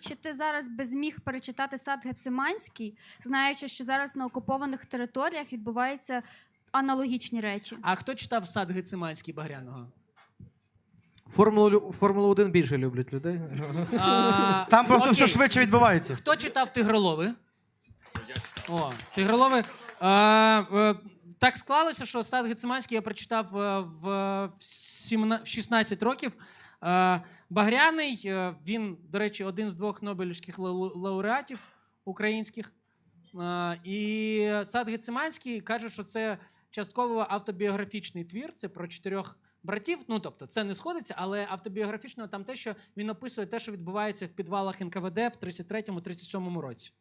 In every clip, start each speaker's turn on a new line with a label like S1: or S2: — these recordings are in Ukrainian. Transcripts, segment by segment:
S1: Чи ти зараз би зміг перечитати сад Гециманський, знаючи, що зараз на окупованих територіях відбуваються аналогічні речі?
S2: А хто читав сад Гециманський Багряного?
S3: Формулу, Формулу 1 більше люблять людей.
S2: А,
S4: Там просто
S2: окей.
S4: все швидше відбувається.
S2: Хто читав Тигролови? О, Тигролови. Е, е, так склалося, що сад Гециманський я прочитав е, в, в, сімна- в 16 років. Е, Багряний, е, він, до речі, один з двох Нобелівських лауреатів українських. І сад Гециманський каже, що це частково автобіографічний твір. Це про чотирьох братів. Ну, тобто, це не сходиться, але автобіографічно там те, що він описує те, що відбувається в підвалах НКВД в 33-37 році.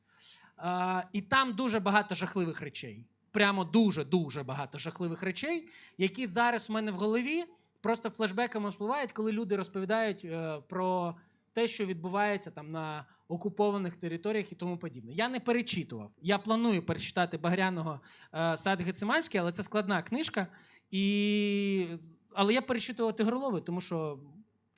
S2: І там дуже багато жахливих речей. Прямо дуже дуже багато жахливих речей, які зараз у мене в голові просто флешбеками вспливають, коли люди розповідають е, про те, що відбувається там на окупованих територіях і тому подібне. Я не перечитував. Я планую перечитати Багряного е, сад Гециманський, але це складна книжка. І... Але я перечитував Тигролови, тому що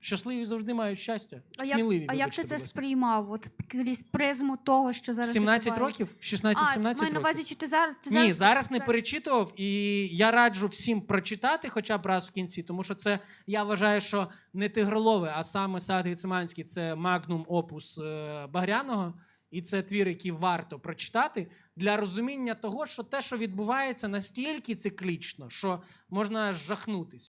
S2: щасливі завжди мають щастя.
S1: А як,
S2: Сміливі,
S1: а як ти це сприймав? От крізь призму того, що зараз
S2: 17 років?
S1: А,
S2: 16-17
S1: маю на
S2: років.
S1: увазі, чи ти зараз ти
S2: Ні, зараз не перечитував, і я раджу всім прочитати хоча б раз в кінці, тому що це я вважаю, що не тигролове, а саме сад Гециманський це магнум опус е, Багряного, і це твір, який варто прочитати для розуміння того, що те, що відбувається, настільки циклічно, що можна жахнутись.